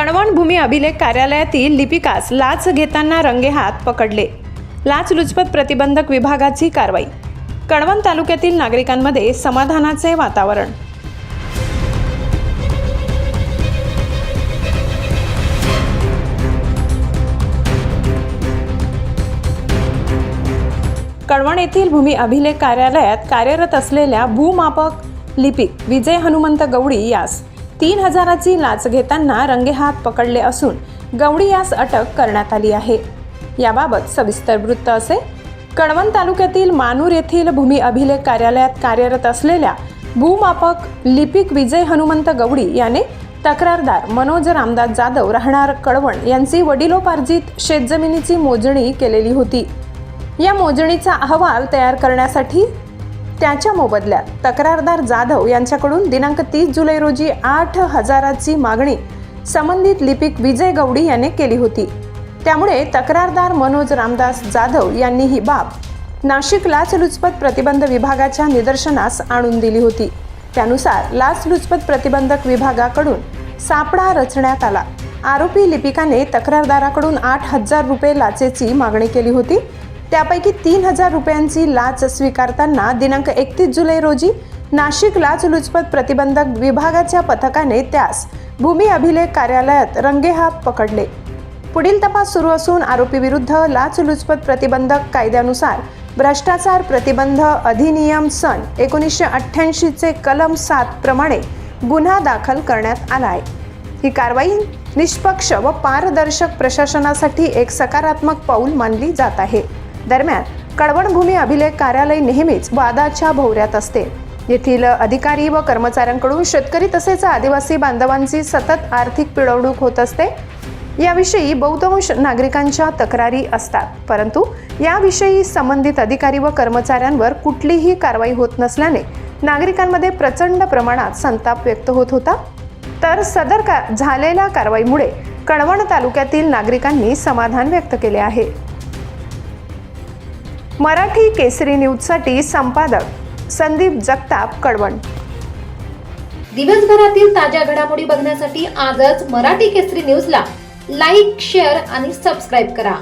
कणवण भूमी अभिलेख कार्यालयातील लिपिकास लाच घेताना रंगेहात पकडले. लाचलुचपत प्रतिबंधक विभागाची कारवाई. कणवण तालुक्यातील नागरिकांमध्ये समाधानाचे वातावरण. कळवण येथील भूमी अभिलेख कार्यालयात कार्यरत असलेल्या भूमापक लिपिक विजय हनुमंत गवडी यास तीन हजाराची लाच घेताना रंगेहात पकडले असून गवडी यास अटक करण्यात आली आहे. याबाबत सविस्तर वृत्त असे. कळवण तालुक्यातील मानूर येथील भूमी अभिलेख कार्यालयात कार्यरत असलेल्या भूमापक लिपिक विजय हनुमंत गवडी याने तक्रारदार मनोज रामदास जाधव राहणार कळवण यांची वडिलोपार्जित शेतजमिनीची मोजणी केलेली होती. या मोजणीचा अहवाल तयार करण्यासाठी त्याच्या मोबदल्यात तक्रारदार जाधव यांच्याकडून दिनांक तीस जुलै रोजी आठ हजाराची मागणी संबंधित लिपिक विजय गवडी याने केली होती. त्यामुळे तक्रारदार मनोज रामदास जाधव यांनी ही बाब नाशिक लाचलुचपत प्रतिबंध विभागाच्या निदर्शनास आणून दिली होती. त्यानुसार लाचलुचपत प्रतिबंधक विभागाकडून सापळा रचण्यात आला. आरोपी लिपिकाने तक्रारदाराकडून आठ हजार रुपये लाचेची मागणी केली होती. त्यापैकी तीन हजार रुपयांची लाच स्वीकारताना दिनांक एकतीस जुलै रोजी नाशिक लाचलुचपत प्रतिबंधक विभागाच्या पथकाने त्यास भूमी अभिलेख कार्यालयात रंगेहात पकडले. पुढील तपास सुरू असून आरोपीविरुद्ध लाचलुचपत प्रतिबंधक कायद्यानुसार भ्रष्टाचार प्रतिबंध अधिनियम सन एकोणीसशे अठ्ठ्याऐंशीचे कलम सात प्रमाणे गुन्हा दाखल करण्यात आला आहे ही कारवाई निष्पक्ष व पारदर्शक प्रशासनासाठी एक सकारात्मक पाऊल मानली जात आहे. दरम्यान कळवण भूमी अभिलेख कार्यालय नेहमीच वादाच्या भोवऱ्यात असते. येथील अधिकारी व कर्मचाऱ्यांकडून शेतकरी तसेच आदिवासी बांधवांची सतत आर्थिक पिळवणूक होत असते. याविषयी बहुतांश नागरिकांच्या तक्रारी असतात परंतु याविषयी संबंधित अधिकारी व कर्मचाऱ्यांवर कुठलीही कारवाई होत नसल्याने नागरिकांमध्ये प्रचंड प्रमाणात संताप व्यक्त होत होता. तर सदर का झालेल्या कारवाईमुळे कळवण तालुक्यातील नागरिकांनी समाधान व्यक्त केले आहे. मराठी केसरी न्यूजसाठी संपादक संदीप जगताप कडवण. दिवसभरातील ताज्या घडामोडी बघण्यासाठी आजच मराठी केसरी न्यूजला लाईक शेअर आणि सबस्क्राईब करा.